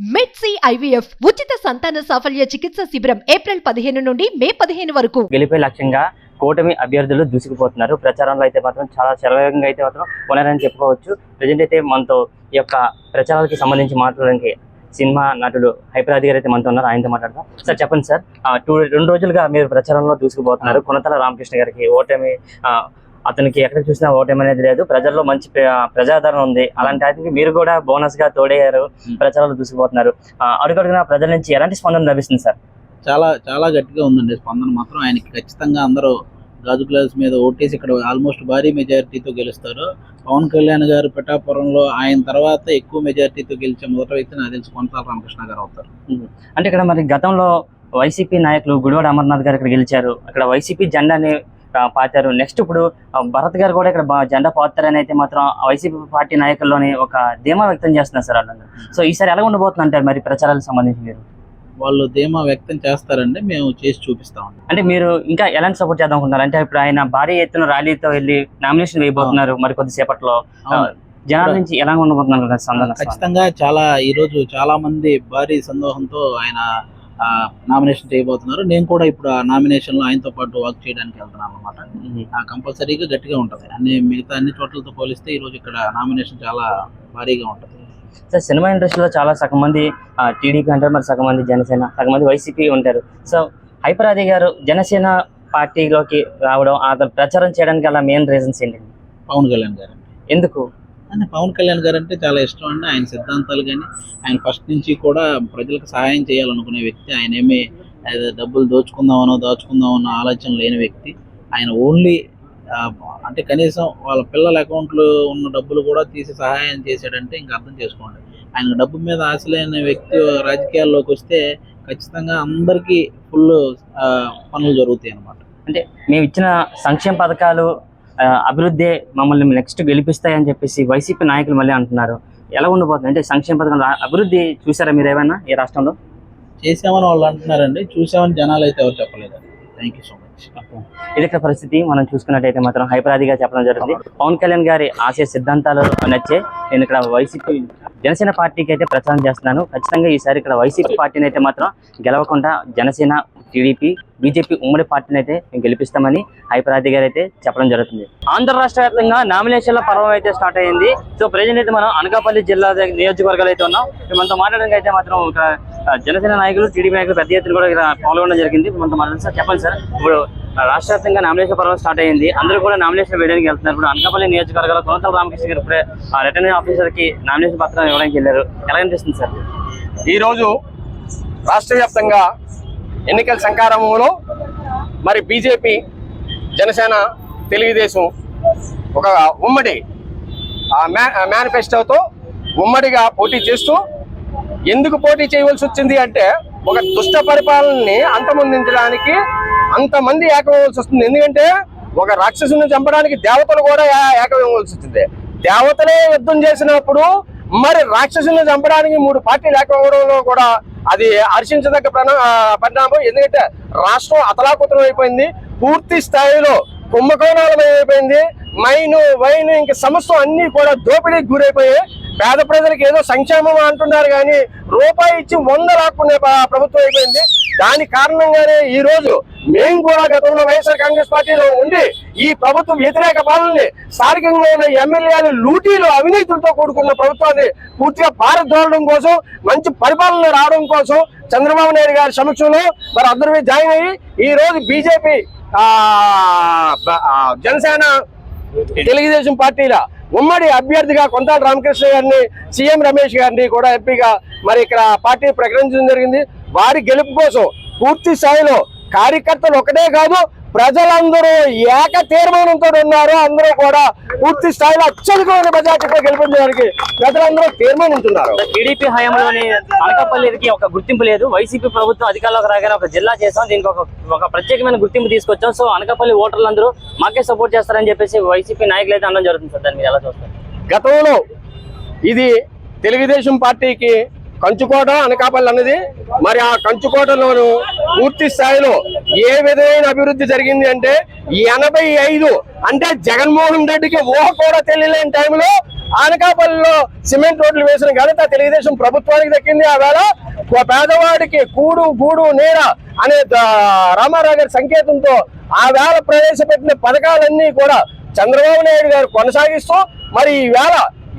మెడ్సీ IVF ఉచిత సంతాన సాఫల్య చికిత్స శిబిరం ఏప్రిల్ పదిహేను నుండి మే పదిహేను వరకు. గెలిపే లక్ష్యంగా కూటమి అభ్యర్థులు దూసుకుపోతున్నారు. ప్రచారంలో అయితే మాత్రం చాలా శరవేగంగా అయితే మాత్రం ఉన్నారని చెప్పుకోవచ్చు. ప్రజెంట్ అయితే మనతో ఈ యొక్క ప్రచారాలకి సంబంధించి మాట్లాడడానికి సినిమా నటుడు హైపరాది గారు అయితే మనతో ఉన్నారు. ఆయనతో మాట్లాడదాం. సార్ చెప్పండి సార్. టూ రెండు రోజులుగా మీరు ప్రచారంలో దూసుకుపోతున్నారు. కొనతల రామకృష్ణ గారికి ఓటమి అతనికి ఎక్కడ చూసినా ఓటమి అనేది లేదు. ప్రజల్లో మంచి ప్ర- ప్రజాదరణ ఉంది. అలాంటి వాటికి మీరు కూడా బోనస్గా తోడయ్యారు ప్రచారంలో దూసుకుపోతున్నారు. ఆ, అడుగడుగునా ప్రజల నుంచి ఎలాంటి స్పందన లభిస్తుంది సార్? చాలా చాలా గట్టిగా ఉందండి స్పందన మాత్రం. ఆయనకి ఖచ్చితంగా అందరూ గాజు గ్లాస్ మీద ఓటేసి ఇక్కడ ఆల్మోస్ట్ భారీ మెజారిటీతో గెలుస్తారు. పవన్ కళ్యాణ్ గారు పిఠాపురంలో ఆయన తర్వాత ఎక్కువ మెజారిటీతో గెలిచే మొదటి వ్యక్తి నాకు తెలిసి రామకృష్ణ గారు అవుతారు. అంటే ఇక్కడ మరి గతంలో వైసీపీ నాయకులు గుడివాడ అమర్నాథ్ గారు ఇక్కడ గెలిచారు. అక్కడ వైసీపీ జెండాని పాతారు నెక్స్ట్ ఇప్పుడు భరత్ గారు కూడా ఇక్కడ జెండా పాతారని అయితే మాత్రం వైసీపీ పార్టీ నాయకుల్లోని ఒక ధీమా వ్యక్తం చేస్తున్నారు సార్ వాళ్ళందరూ సో ఈసారి ఎలా ఉండబోతుంది అంటారు మరి ప్రచారాలకు సంబంధించి మీరు? వాళ్ళు ధీమా వ్యక్తం చేస్తారండి మేము చేసి చూపిస్తామండి అంటే మీరు ఇంకా ఎలాంటి సపోర్ట్ చేద్దాం అనుకుంటున్నారు? అంటే ఇప్పుడు ఆయన భారీ ఎత్తున ర్యాలీతో వెళ్ళి నామినేషన్ వేయబోతున్నారు మరి కొద్దిసేపట్లో. జనాల నుంచి ఎలా ఉండబోతున్నారు? ఖచ్చితంగా చాలా ఈ రోజు చాలా మంది భారీ సందోహంతో ఆయన నామినేషన్ చేయబోతున్నారు. నేను కూడా ఇప్పుడు ఆ నామినేషన్లో ఆయనతో పాటు వర్క్ చేయడానికి వెళ్తున్నాను అనమాట కంపల్సరీగా గట్టిగా ఉంటది. అన్ని మిగతా అన్ని చోట్లతో పోలిస్తే ఈ రోజు ఇక్కడ నామినేషన్ చాలా భారీగా ఉంటది. సార్ సినిమా ఇండస్ట్రీలో చాలా సగం మంది టీడీపీ అంటారు మరి సగం మంది జనసేన సగం మంది వైసీపీ ఉంటారు. సో హైపరాది గారు జనసేన పార్టీలోకి రావడం అతను ప్రచారం చేయడానికి గల మెయిన్ రీజన్స్ ఏంటండి పవన్ కళ్యాణ్ గారు ఎందుకు? అంటే పవన్ కళ్యాణ్ గారు అంటే చాలా ఇష్టం అండి. ఆయన సిద్ధాంతాలు కానీ ఆయన ఫస్ట్ నుంచి కూడా ప్రజలకు సహాయం చేయాలనుకునే వ్యక్తి. ఆయన ఏమి డబ్బులు దోచుకుందామనో దాచుకుందామనో ఆలోచన లేని వ్యక్తి. ఆయన ఓన్లీ అంటే కనీసం వాళ్ళ పిల్లల అకౌంట్లో ఉన్న డబ్బులు కూడా తీసి సహాయం చేశాడంటే ఇంకా అర్థం చేసుకోండి. ఆయన డబ్బు మీద ఆశ లేని వ్యక్తి రాజకీయాల్లోకి వస్తే ఖచ్చితంగా అందరికీ ఫుల్ పనులు జరుగుతాయి అన్నమాట అంటే మేము ఇచ్చిన సంక్షేమ పథకాలు అభివృద్ధి మమ్మల్ని నెక్స్ట్ గెలిపిస్తాయని చెప్పేసి వైసీపీ నాయకులు మళ్ళీ అంటున్నారు. ఎలా ఉండబోతుంది అంటే సంక్షేమ పథకాలు ఆ- అభివృద్ధి చూసారా మీరు ఏమైనా ఈ రాష్ట్రంలో? చేసామని వాళ్ళు అంటున్నారండి. చూసామని జనాలు అయితే ఎవరు చెప్పలేదు థ్యాంక్ యూ సో మచ్ ఇది పరిస్థితి. మనం చూసుకున్నట్టయితే మాత్రం హైపరాదిగా చెప్పడం జరుగుతుంది. పవన్ కళ్యాణ్ గారి ఆశయ సిద్ధాంతాలు నచ్చే నేను ఇక్కడ వైసీపీ జనసేన పార్టీకి అయితే ప్రచారం చేస్తున్నాను. ఖచ్చితంగా ఈసారి ఇక్కడ వైసీపీ పార్టీని అయితే మాత్రం గెలవకుండా జనసేన టీడీపీ బీజేపీ ఉమ్మడి పార్టీని అయితే మేము గెలిపిస్తామని హైపరాధి గారు అయితే చెప్పడం జరుగుతుంది. ఆంధ్ర రాష్ట్ర వ్యాప్తంగా నామినేషన్ల పర్వం అయితే స్టార్ట్ అయింది సో ప్రజెంట్ అయితే మనం అనకాపల్లి జిల్లా నియోజకవర్గాలు అయితే ఉన్నాం. ఇప్పుడు మనతో మాట్లాడడానికి అయితే మాత్రం ఒక జనసేన నాయకులు టీడీపీ నాయకులు పెద్ద ఎత్తున కూడా ఇక్కడ పాల్గొనడం జరిగింది. మనతో మాట్లాడండి సార్ చెప్పండి సార్. ఇప్పుడు రాష్ట్ర వ్యాప్తంగా నామినేషన్ పర్వం స్టార్ట్ అయింది అందరూ కూడా నామినేషన్ వేయడానికి వెళ్తున్నారు. ఇప్పుడు అనకాపల్లి నియోజకవర్గాల్లో కొనతల రామకృష్ణ గారు ఇప్పుడే రిటర్నింగ్ ఆఫీసర్కి నామినేషన్ పత్రం ఇవ్వడానికి వెళ్ళారు. ఎలా అనిపిస్తుంది సార్? ఈరోజు రాష్ట్ర వ్యాప్తంగా ఎన్నికల సంకారంలో మరి బీజేపీ జనసేన తెలుగుదేశం ఒక ఉమ్మడి ఆ మేనిఫెస్టోతో ఉమ్మడిగా పోటీ చేస్తూ ఎందుకు పోటీ చేయవలసి వచ్చింది అంటే ఒక దుష్ట పరిపాలనని అంతమొందించడానికి అంతమంది ఏకమవలసి వస్తుంది. ఎందుకంటే ఒక రాక్షసుని చంపడానికి దేవతలు కూడా ఏకమవలసి వచ్చింది. దేవతలే యుద్ధం చేసినప్పుడు మరి రాక్షసుని చంపడానికి మూడు పార్టీలు ఏకమవడంలో కూడా అది హర్షించదగ్గ పరిణామం. ఎందుకంటే రాష్ట్రం అతలాకుతలం అయిపోయింది. పూర్తి స్థాయిలో కుంభకోణాలమైపోయింది మైను వైను ఇంక సమస్య అన్ని కూడా దోపిడీకి గురైపోయాయి. పేద ప్రజలకు ఏదో సంక్షేమం అంటున్నారు కానీ రూపాయి ఇచ్చి వంద లాక్కునే ప్రభుత్వం అయిపోయింది. దాని కారణంగానే ఈ రోజు మేము కూడా గతంలో వైఎస్ఆర్ కాంగ్రెస్ పార్టీలో ఉండి ఈ ప్రభుత్వం వ్యతిరేక పాలనని స్థానికంగా ఉన్న ఎమ్మెల్యేలు లూటీలు అవినీతులతో కూడుకున్న ప్రభుత్వాన్ని పూర్తిగా పారద్రోలడం కోసం మంచి పరిపాలన రావడం కోసం చంద్రబాబు నాయుడు గారి సమక్షంలో మరి అందరూ జాయిన్ అయ్యి ఈ రోజు బీజేపీ జనసేన తెలుగుదేశం పార్టీల ఉమ్మడి అభ్యర్థిగా కొంతాల రామకృష్ణ గారిని సీఎం రమేష్ గారిని కూడా ఎంపీగా మరి ఇక్కడ పార్టీ ప్రకటించడం జరిగింది. వారి గెలుపు కోసం పూర్తి స్థాయిలో కార్యకర్తలు ఒకటే కాదు ప్రజలందరూ ఏక తీర్మానంతో ఉన్నారు అందరూ కూడా పూర్తి స్థాయిలో అత్యధికమైన మెజార్టీతో గెలిపించడానికి ప్రజలందరూ తీర్మానించున్నారు. టీడీపీ హయాంలోని అనకాపల్లికి ఒక గుర్తింపు లేదు. వైసీపీ ప్రభుత్వం అధికారంలోకి రాగానే ఒక జిల్లా చేసాం దీనికి ఒక ఒక ప్రత్యేకమైన గుర్తింపు తీసుకొచ్చాం. సో అనకాపల్లి ఓటర్లందరూ మాకే సపోర్ట్ చేస్తారని చెప్పేసి వైసీపీ నాయకులు అయితే అనడం జరుగుతుంది సార్. దాన్ని మీరు ఎలా చూస్తారు? గతంలో ఇది తెలుగుదేశం పార్టీకి కంచుకోట అనకాపల్లి అన్నది. మరి ఆ కంచుకోటలోను పూర్తి స్థాయిలో ఏ విధమైన అభివృద్ధి జరిగింది అంటే ఎనభై ఐదు అంటే జగన్మోహన్ రెడ్డికి ఊహ కూడా తెలియలేని టైంలో అనకాపల్లిలో సిమెంట్ రోడ్లు వేసిన ఘనత తెలుగుదేశం ప్రభుత్వానికి దక్కింది. ఆ వేళ పేదవాడికి కూడు గూడు నీడ అనే రామారావు గారి సంకేతంతో ఆ వేళ ప్రవేశపెట్టిన పథకాలన్నీ కూడా చంద్రబాబు నాయుడు గారు కొనసాగిస్తూ మరి ఈ వేళ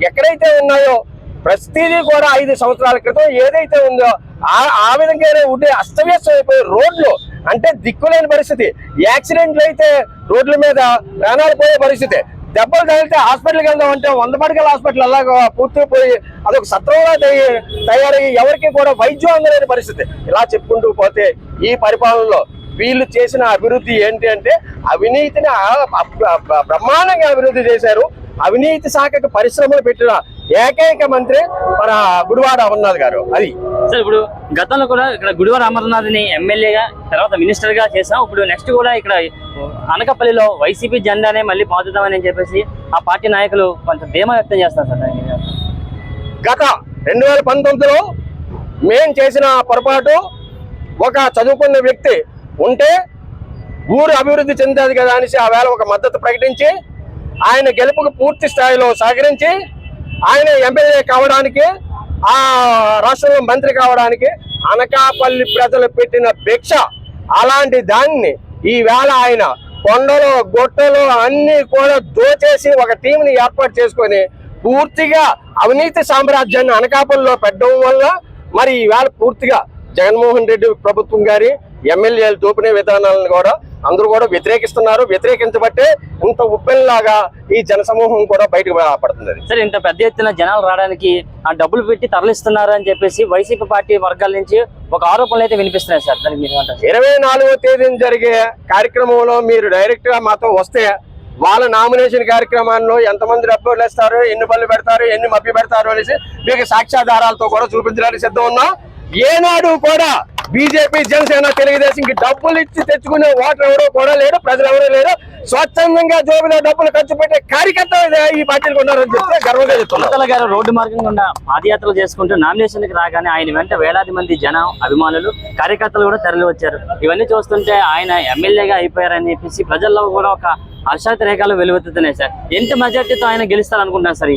ఎక్కడైతే ఉన్నాయో ప్రతిదీ కూడా ఐదు సంవత్సరాల క్రితం ఏదైతే ఉందో ఆ ఆ విధంగానే ఉండే అస్తవ్యస్తం అయిపోయి రోడ్లు అంటే దిక్కులేని పరిస్థితి. యాక్సిడెంట్లు అయితే రోడ్ల మీద ప్రాణాలు పోయే పరిస్థితి. దెబ్బలు తగిలితే హాస్పిటల్కి వెళ్దాం అంటే వంద పడకల హాస్పిటల్ అలాగా పూర్తిపోయి అదొక సత్రంగా తయ- తయారయ్యి ఎవరికి కూడా వైద్యం అందలేని పరిస్థితి. ఇలా చెప్పుకుంటూ పోతే ఈ పరిపాలనలో వీళ్ళు చేసిన అభివృద్ధి ఏంటి అంటే అవినీతిని బ్రహ్మాండంగా అభివృద్ధి చేశారు. అవినీతి శాఖకు పరిశ్రమలు పెట్టిన ఏకైక మంత్రి మన గుడివాడ అమర్నాథ్ గారు. అది. సార్ ఇప్పుడు గతంలో కూడా ఇక్కడ గుడివార అమర్నాథ్ని ఎమ్మెల్యేగా తర్వాత మినిస్టర్గా చేసాం ఇప్పుడు నెక్స్ట్ కూడా ఇక్కడ అనకపల్లిలో వైసీపీ జెండానే మళ్ళీ పాతుదామని చెప్పేసి ఆ పార్టీ నాయకులు కొంచెం ధీమా వ్యక్తం చేస్తారు సార్. గత రెండు వేల పంతొమ్మిదిలో మేం చేసిన పొరపాటు ఒక చదువుకున్న వ్యక్తి ఉంటే ఊరు అభివృద్ధి చెందేది కదా అనేసి ఆ వేళ ఒక మద్దతు ప్రకటించి ఆయన గెలుపుకు పూర్తి స్థాయిలో సహకరించి ఆయన ఎమ్మెల్యే కావడానికి ఆ రాష్ట్రంలో మంత్రి కావడానికి అనకాపల్లి ప్రజలు పెట్టిన భిక్ష అలాంటి దాన్ని ఈవేళ ఆయన కొండలు గొట్టలు అన్ని కూడా దోచేసి ఒక టీంని ఏర్పాటు చేసుకొని పూర్తిగా అవినీతి సామ్రాజ్యాన్ని అనకాపల్లిలో పెట్టడం వల్ల మరి ఈవేళ పూర్తిగా జగన్మోహన్ రెడ్డి ప్రభుత్వం గారి ఎమ్మెల్యేలు దోపిడీ విధానాలను కూడా అందరూ కూడా వ్యతిరేకిస్తున్నారు. వ్యతిరేకించబట్టే ఇంత ఉప్పెనలాగా ఈ జనసమూహం కూడా బయటకు పడుతుంది సార్ ఇంత పెద్ద ఎత్తున జనాలు రావడానికి ఆ డబ్బులు పెట్టి తరలిస్తున్నారు అని చెప్పేసి వైసీపీ పార్టీ వర్గాల నుంచి ఒక ఆరోపణలు అయితే వినిపిస్తున్నాయి సార్. దానికి మీరు ఇరవై నాలుగో తేదీన జరిగే కార్యక్రమంలో మీరు డైరెక్ట్గా మాతో వస్తే వాళ్ళ నామినేషన్ కార్యక్రమాల్లో ఎంతమంది డబ్బులు వేస్తారు ఎన్ని బళ్ళు పెడతారు ఎన్ని మభ్య పెడతారు అనేసి మీకు సాక్ష్యాధారాలతో కూడా చూపించడానికి సిద్ధం ఉన్నాం. ఏనాడు కూడా బీజేపీ జనసేన తెలుగుదేశంకి డబ్బులు ఇచ్చి తెచ్చుకునే ఓటర్ ఎవరో కూడా లేరు ప్రజలు ఎవరూ లేరు. స్వచ్ఛందంగా జోబులో డబ్బులు ఖర్చు పెట్టే కార్యకర్త ఈ పార్టీలకు ఉన్నారని చెప్తే గర్వంగా చెప్తున్నారు గారు రోడ్డు మార్గం గుండా పాదయాత్రలు చేసుకుంటూ నామినేషన్కి రాగానే ఆయన వెంట వేలాది మంది జనం అభిమానులు కార్యకర్తలు కూడా తరలి వచ్చారు. ఇవన్నీ చూస్తుంటే ఆయన ఎమ్మెల్యేగా అయిపోయారని చెప్పేసి ప్రజల్లో కూడా ఒక హర్షాతి రేఖలు వెలువెత్తుతున్నాయి సార్. ఎంత మెజార్టీతో ఆయన గెలుస్తారు అనుకుంటున్నారు సార్?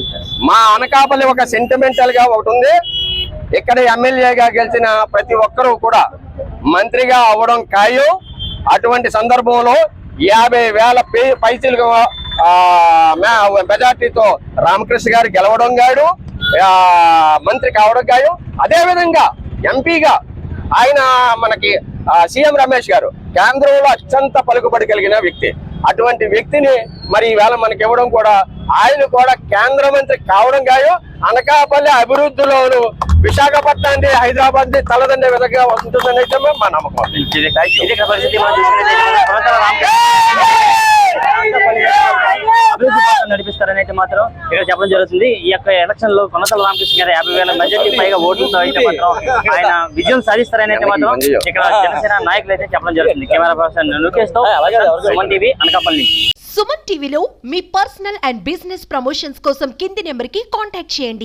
మా అనకాపల్లి ఒక సెంటిమెంటల్గా ఒకటి ఉంది. ఇక్కడ ఎమ్మెల్యేగా గెలిచిన ప్రతి ఒక్కరూ కూడా మంత్రిగా అవ్వడం ఖాయం. అటువంటి సందర్భంలో యాభై వేల పైసలు మెజార్టీతో రామకృష్ణ గారు గెలవడం గాడు మంత్రి కావడం గాయం అదేవిధంగా ఎంపీగా ఆయన మనకి సీఎం రమేష్ గారు కేంద్రంలో అత్యంత పలుకుబడి కలిగిన వ్యక్తి. అటువంటి వ్యక్తిని మరి ఈవేళ మనకి ఇవ్వడం కూడా ఆయన కూడా కేంద్ర మంత్రి కావడం గాయో అనకాపల్లి అభివృద్ధిలోను విశాఖపట్నాన్ని హైదరాబాద్ని తలదండే విధంగా ఉంటుందని అయితే మా నమ్మకం. అభివృద్ధి పథకం నడిపిస్తారని అయితే మాత్రం ఇక్కడ చెప్పడం జరుగుతుంది. ఈ యొక్క ఎలక్షన్లో కొనతల రామకృష్ణ గారు యాభై వేల మెజార్టీ పైగా ఓట్లతో అయితే మాత్రం ఆయన విజయం సాధిస్తారని అయితే మాత్రం ఇక్కడ జనసేన నాయకులు అయితే చెప్పడం జరుగుతుంది. కెమెరా పర్సన్ లోకేష్తో సుమన్ టీవీ అనకాపల్లి సుమన్ టీవీలో మీ పర్సనల్ అండ్ బిజినెస్ ప్రమోషన్స్ కోసం కింది నెంబర్కి కాంటాక్ట్ చేయండి.